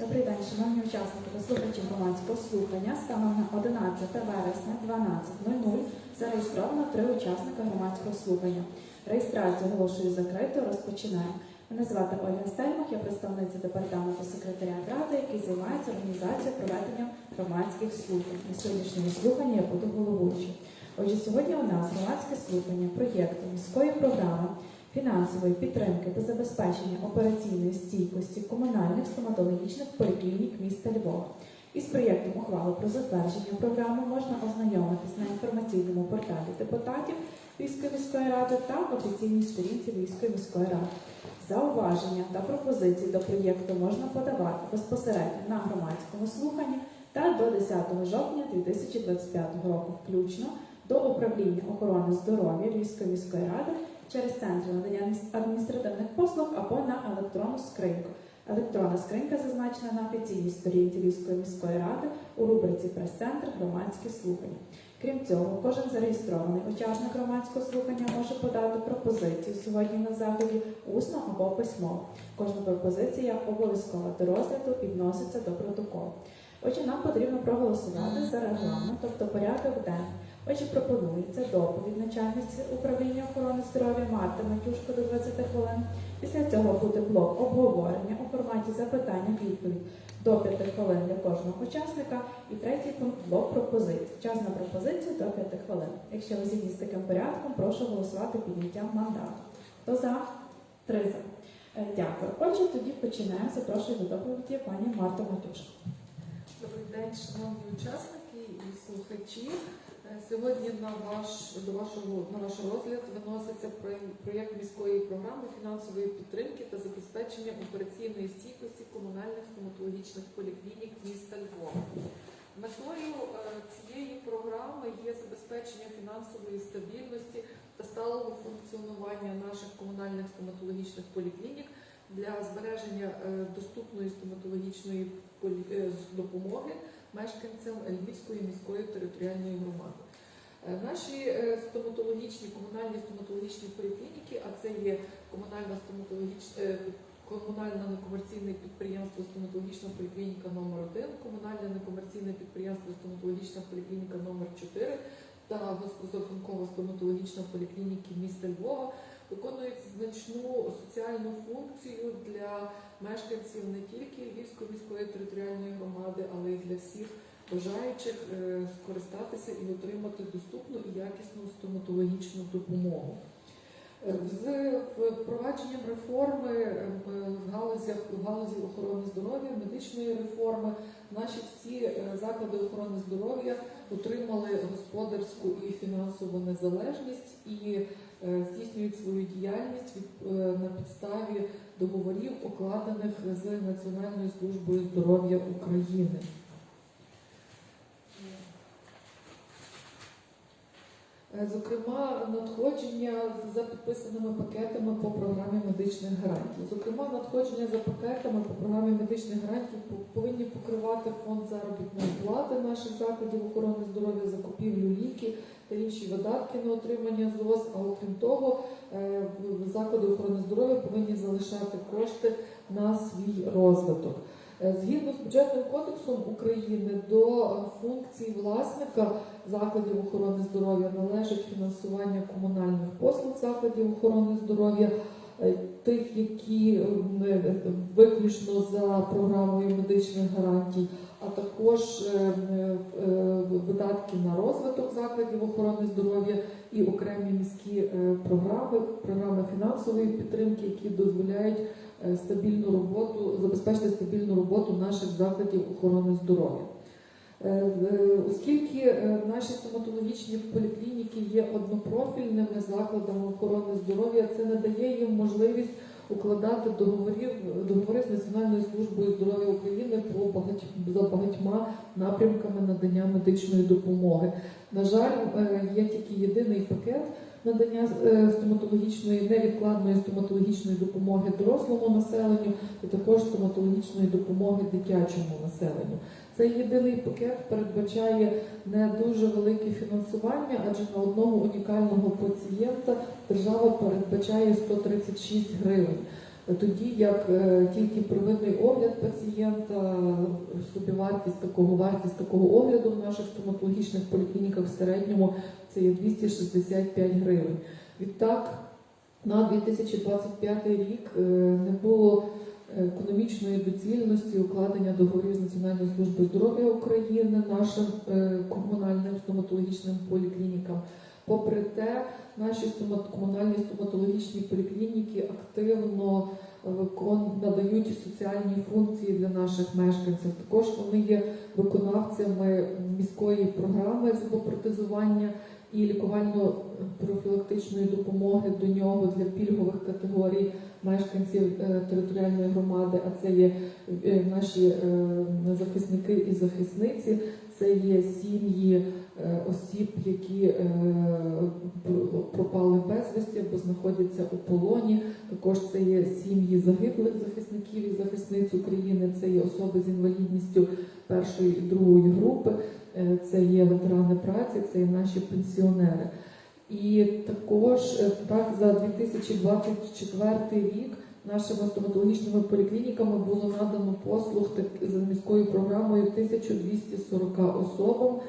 Добрий день, шановні учасники та слухачі громадського слухання. Станом на 11 вересня 12.00 зареєстровано три учасника громадського слухання. Реєстрацію оголошую закритою, розпочинаємо. Мене звати Ольга Стельмах, я представниця департаменту секретаріат ради, який займається організацією проведення громадських слухань. На сьогоднішньому слуханні я буду головуючою. Отже, сьогодні у нас громадське слухання проєкту міської програми фінансової підтримки та забезпечення операційної стійкості комунальних стоматологічних поліклінік міста Львова. Із проєктом ухвали про затвердження програми можна ознайомитись на інформаційному порталі депутатів Львівської міської ради та офіційній сторінці Львівської міської ради. Зауваження та пропозиції до проєкту можна подавати безпосередньо на громадському слуханні та до 10 жовтня 2025 року включно до управління охорони здоров'я Львівської міської ради через центр надання адміністративних послуг або на електронну скриньку. Електронна скринька зазначена на офіційній сторінці Львівської міської ради у рубриці Прес-центр громадські слухання. Крім цього, кожен зареєстрований учасник громадського слухання може подати пропозицію сьогодні на заході усно або письмово. Кожна пропозиція обов'язково до розгляду і вноситься до протоколу. Отже, нам потрібно проголосувати за регламент, тобто порядок денний. Отже, пропонується доповідь начальниці управління охорони здоров'я Марти Матюшко до 20 хвилин. Після цього буде блок обговорення у форматі запитання-відповідь до 5 хвилин для кожного учасника. І третій пункт блок пропозицій. Час на пропозицію до 5 хвилин. Якщо ви згідні з таким порядком, прошу голосувати підняттям мандату. Хто за? Три за. Е, Дякую. Отже, тоді починаємо. Запрошую до доповіді пані Марту Матюшко. Добрий день, шановні учасники і слухачі. Сьогодні на ваш до вашого на ваш розгляд виноситься проєкт міської програми фінансової підтримки та забезпечення операційної стійкості комунальних стоматологічних поліклінік міста Львова. Метою е, цієї програми є забезпечення фінансової стабільності та сталого функціонування наших комунальних стоматологічних поліклінік для збереження е, доступної стоматологічної е, допомоги мешканцям Львівської міської територіальної громади. Е, Наші е, стоматологічні, комунальні стоматологічні поліклініки, а це є комунальна стоматологічна комунальне некомерційне підприємство стоматологічна поліклініка номер 1 комунальне некомерційне підприємство стоматологічна поліклініка номер 4 та господаркова стоматологічна поліклініки міста Львова виконують значну соціальну функцію для мешканців не тільки Львівської міської територіальної громади, але й для всіх бажаючих е, скористатися і отримати доступну і якісну стоматологічну допомогу. Е, З впровадженням реформи е, в галузях в галузі охорони здоров'я, медичної реформи, наші всі заклади охорони здоров'я отримали господарську і фінансову незалежність і здійснюють свою діяльність на підставі договорів, укладених з Національною службою здоров'я України. Зокрема, надходження за підписаними пакетами по програмі медичних гарантій. Зокрема, надходження за пакетами по програмі медичних гарантій повинні покривати фонд заробітної плати наших закладів охорони здоров'я, закупівлю ліків та інші видатки на отримання ЗОЗ. А окрім того, е, заклади охорони здоров'я повинні залишати кошти на свій розвиток. Е, Згідно з бюджетним кодексом України до е, функцій власника закладів охорони здоров'я належить фінансування комунальних послуг закладів охорони здоров'я, е, тих, які виключно за програмою медичних гарантій, а також видатки на розвиток закладів охорони здоров'я і окремі міські програми, програми фінансової підтримки, які дозволяють стабільну роботу, забезпечити стабільну роботу наших закладів охорони здоров'я. Е, е, Оскільки е, наші стоматологічні поліклініки є однопрофільними закладами охорони здоров'я, це надає їм можливість укладати договорів, договори з Національною службою здоров'я України по багать, за багатьма напрямками надання медичної допомоги. На жаль, е, є тільки єдиний пакет надання е, стоматологічної невідкладної стоматологічної допомоги дорослому населенню і також стоматологічної допомоги дитячому населенню. Цей єдиний пакет передбачає не дуже велике фінансування, адже на одного унікального пацієнта держава передбачає 136 гривень. Тоді як е, тільки первинний огляд пацієнта, собівартість такого, вартість такого огляду в наших стоматологічних поліклініках в середньому це є 265 гривень. Відтак, на 2025 рік е, не було економічної доцільності укладення договорів з Національною службою здоров'я України нашим е, комунальним стоматологічним поліклінікам. Попри те, наші комунальні стоматологічні поліклініки активно викон надають соціальні функції для наших мешканців. Також вони є виконавцями міської програми зубопротезування і лікувально-профілактичної допомоги до нього для пільгових категорій мешканців е, територіальної громади. А це є е, наші е, захисники і захисниці, це є сім'ї е, осіб, які е, пропали безвісті або знаходяться у полоні. Також це є сім'ї загиблих захисників і захисниць України, це є особи з інвалідністю першої і другої групи, е, це є ветерани праці, це є наші пенсіонери. І також так за 2024 рік нашими стоматологічними поліклініками було надано послуг за міською програмою 1240 особам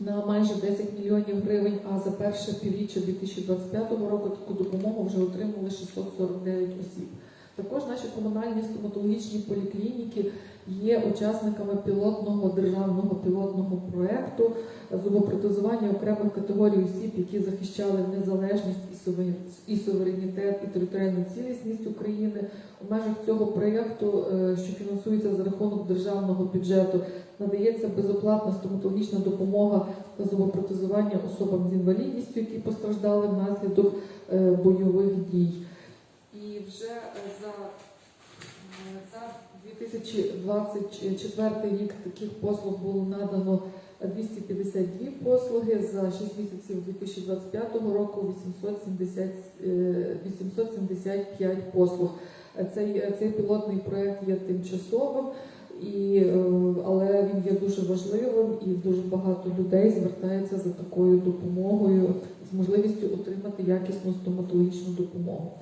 на майже 10 мільйонів гривень. А за перше півріччя 2025 року таку допомогу вже отримали 649 осіб. Також наші комунальні стоматологічні поліклініки є учасниками пілотного державного пілотного проекту зубопротезування окремих категорій осіб, які захищали незалежність і суверенітет і територіальну цілісність України. У межах цього проєкту, е, що фінансується за рахунок державного бюджету, надається безоплатна стоматологічна допомога та зубопротезування особам з інвалідністю, які постраждали внаслідок е, бойових дій. І вже е, за, за 2024 рік таких послуг було надано 252 послуги, за 6 місяців 2025 року 870, е, 875 послуг. Е, Цей, цей пілотний проект є тимчасовим, і, е, але він є дуже важливим і дуже багато людей звертається за такою допомогою з можливістю отримати якісну стоматологічну допомогу.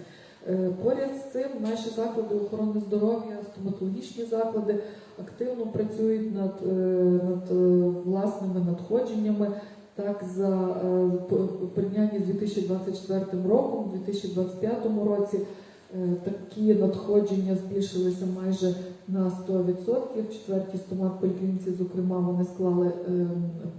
Е, Поряд з цим наші заклади охорони здоров'я, стоматологічні заклади активно працюють над, е, над е, власними надходженнями. Так, за порівнянні з 2024 роком, у 2025 році такі надходження збільшилися майже на 100%. В четвертій стомат поліклініці, зокрема, вони склали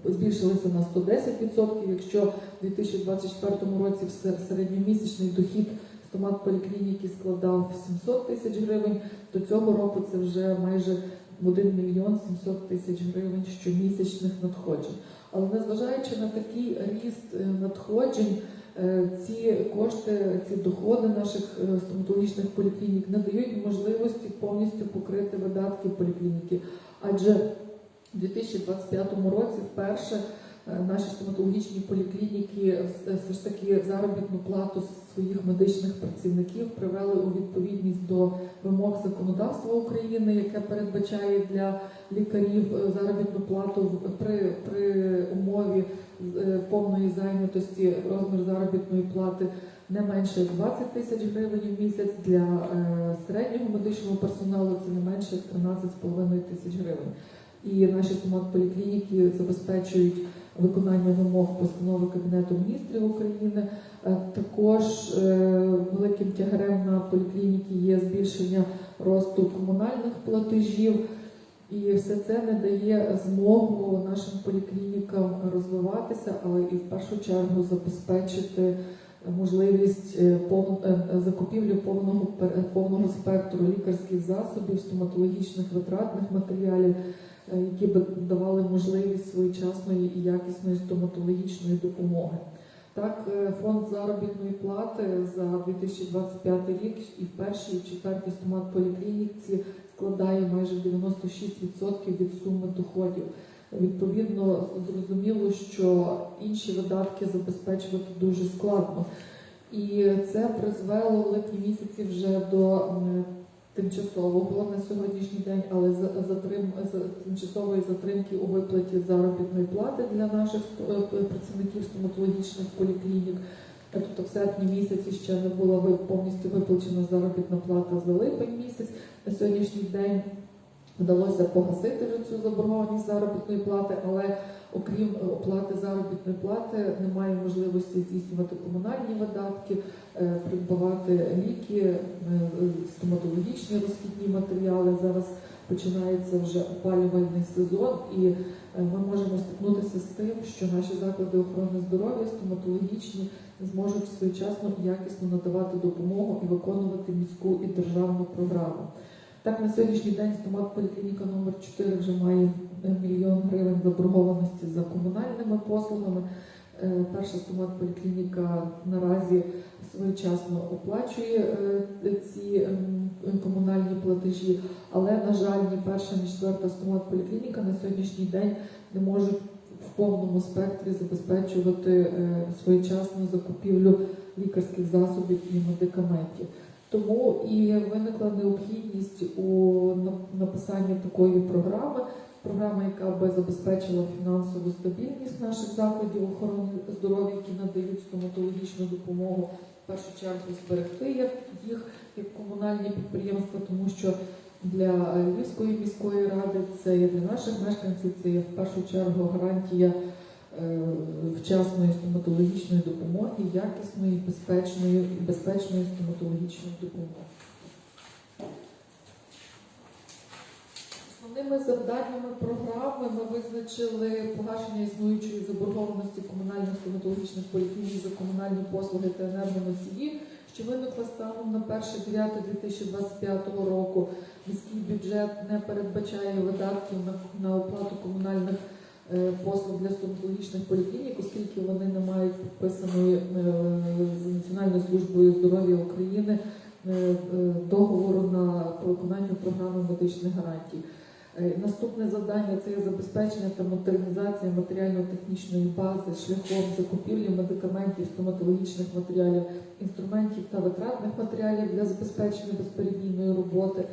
збільшилися на 110%. Якщо в 2024 році середньомісячний дохід стомат поліклініки складав 700 тисяч гривень, то цього року це вже майже 1 мільйон 700 тисяч гривень щомісячних надходжень. Але незважаючи на такий ріст е, надходжень, е, ці кошти, ці доходи наших е, стоматологічних поліклінік не дають можливості повністю покрити видатки поліклініки. Адже у 2025 році вперше наші стоматологічні поліклініки все ж таки заробітну плату своїх медичних працівників привели у відповідність до вимог законодавства України, яке передбачає для лікарів е, заробітну плату при, при умові е, повної зайнятості розмір заробітної плати не менше як 20 тисяч гривень в місяць. Для е, середнього медичного персоналу це не менше як 13,5 тисяч гривень. І наші стомат-поліклініки забезпечують виконання вимог постанови Кабінету міністрів України. Е, Також е, великим тягарем на поліклініки є збільшення росту комунальних платежів. І все це не дає змогу нашим поліклінікам розвиватися, але і в першу чергу забезпечити можливість е, закупівлі повного повного спектру лікарських засобів, стоматологічних витратних матеріалів, які б давали можливість своєчасної і якісної стоматологічної допомоги. Так, е, фонд заробітної плати за 2025 рік і в першій, і в четвертій стомат-поліклініці складає майже 96% від суми доходів. Відповідно, зрозуміло, що інші видатки забезпечувати дуже складно. І це призвело в липні місяці вже до м, тимчасового на сьогоднішній день, але затрим, тимчасової затримки у виплаті заробітної плати для наших е, працівників стоматологічних поліклінік. Тобто в серпні місяці ще не була повністю виплачена заробітна плата за липень місяць. На сьогоднішній день вдалося погасити цю заборгованість заробітної плати, але окрім е, оплати заробітної плати немає можливості здійснювати комунальні видатки, е, придбавати ліки, е, стоматологічні розхідні матеріали. Зараз починається вже опалювальний сезон, і ми можемо стикнутися з тим, що наші заклади охорони здоров'я стоматологічні зможуть своєчасно і якісно надавати допомогу і виконувати міську і державну програму. Так, на сьогоднішній день стомат поліклініка номер 4 вже має мільйон гривень заборгованості за комунальними послугами. Е, Перша стомат поліклініка наразі своєчасно оплачує е, ці комунальні платежі, але на жаль, ні перша, ні четверта стомат поліклініка на сьогоднішній день не можуть в повному спектрі забезпечувати е, своєчасну закупівлю лікарських засобів і медикаментів. Тому і виникла необхідність у написанні такої програми, програми, яка би забезпечила фінансову стабільність наших закладів охорони здоров'я, які надають стоматологічну допомогу. В першу чергу зберегти їх як комунальні підприємства, тому що для Львівської міської ради це є для наших мешканців, це є в першу чергу гарантія е, вчасної стоматологічної допомоги, якісної, безпечної безпечної стоматологічної допомоги. Основними завданнями програми ми визначили погашення існуючої заборгованості комунальних стоматологічних поліклінік за комунальні послуги та енергоносії, що виникла станом на 1.9.2025 року. Міський бюджет не передбачає видатків на, на оплату комунальних е, послуг для стоматологічних поліклінік, оскільки вони не мають підписаної е, з Національною службою здоров'я України е, договору на виконання програми медичних гарантій. Е, Наступне завдання це є забезпечення та модернізація матеріально-технічної бази шляхом закупівлі медикаментів, стоматологічних матеріалів, інструментів та витратних матеріалів для забезпечення безперебійної роботи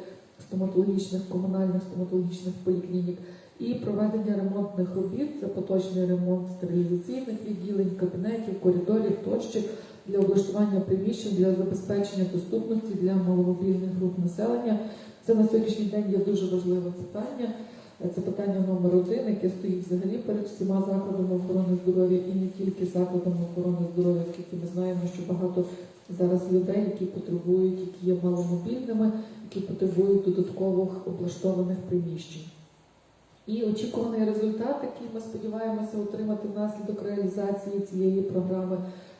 стоматологічних комунальних стоматологічних поліклінік і проведення ремонтних робіт, це поточний ремонт стерилізаційних відділень, кабінетів, коридорів тощо для облаштування приміщень для забезпечення доступності для маломобільних груп населення. Це на сьогоднішній день є дуже важливе питання. Це питання номер один, яке стоїть взагалі перед всіма закладами охорони здоров'я і не тільки закладами охорони здоров'я, оскільки ми знаємо, що багато зараз людей, які потребують, які є маломобільними, які потребують додаткових облаштованих приміщень. І очікуваний результат, який ми сподіваємося отримати внаслідок реалізації цієї програми,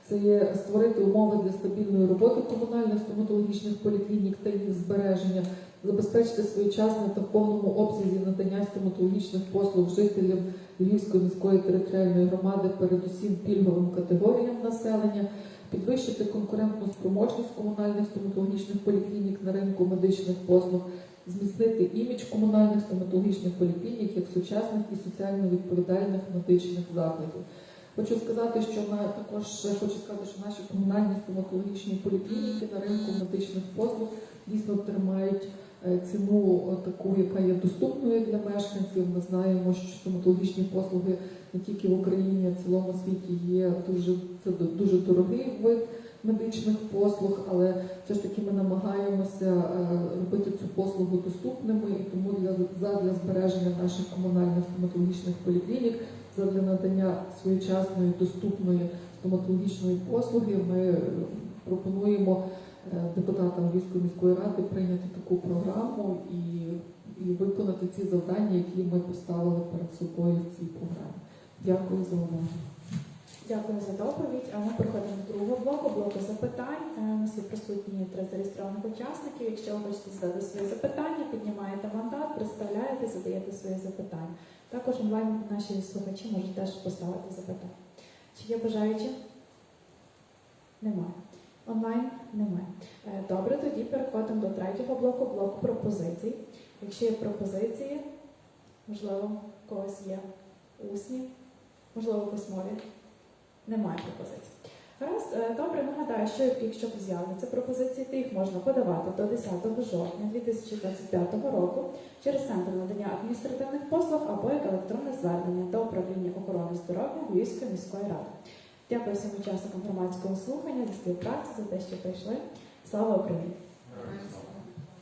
це є створити умови для стабільної роботи комунальних стоматологічних поліклінік та їх збереження, забезпечити своєчасне та в повному обсязі надання стоматологічних послуг жителям Львівської міської територіальної громади, передусім пільговим категоріям населення, підвищити конкурентну спроможність комунальних стоматологічних поліклінік на ринку медичних послуг, зміцнити імідж комунальних стоматологічних поліклінік як сучасних і соціально відповідальних медичних закладів. Хочу сказати, що на також хочу сказати, що наші комунальні стоматологічні поліклініки на ринку медичних послуг дійсно тримають ціну е, таку, яка є доступною для мешканців. Ми знаємо, що стоматологічні послуги не тільки в Україні, а в цілому світі є дуже це ду- дуже дорогий вид медичних послуг, але все ж таки ми намагаємося е, робити цю послугу доступними і тому для задля збереження наших комунальних стоматологічних поліклінік, задля надання своєчасної доступної стоматологічної послуги, ми е, пропонуємо е, депутатам Львівської міської ради прийняти таку програму і, і виконати ці завдання, які ми поставили перед собою в цій програмі. Дякую за увагу. Дякую за доповідь. А ми переходимо до другого блоку, блоку запитань. Е, У нас є присутні три зареєстрованих учасників. Якщо ви хочете задати свої запитання, піднімаєте мандат, представляєте, задаєте свої запитання. Також онлайн наші слухачі можуть теж поставити запитання. Чи є бажаючі? Немає. Онлайн немає. Е, Добре, тоді переходимо до третього блоку, блоку пропозицій. Якщо є пропозиції, можливо, у когось є усні, можливо, письмові. Немає пропозицій. Гаразд, е, добре, нагадаю, що якщо з'являться пропозиції, то їх можна подавати до 10 жовтня 2025 року через центр надання адміністративних послуг або як електронне звернення до управління охорони здоров'я Львівської міської ради. Дякую всім учасникам громадського слухання за співпрацю, за те, що прийшли. Слава Україні!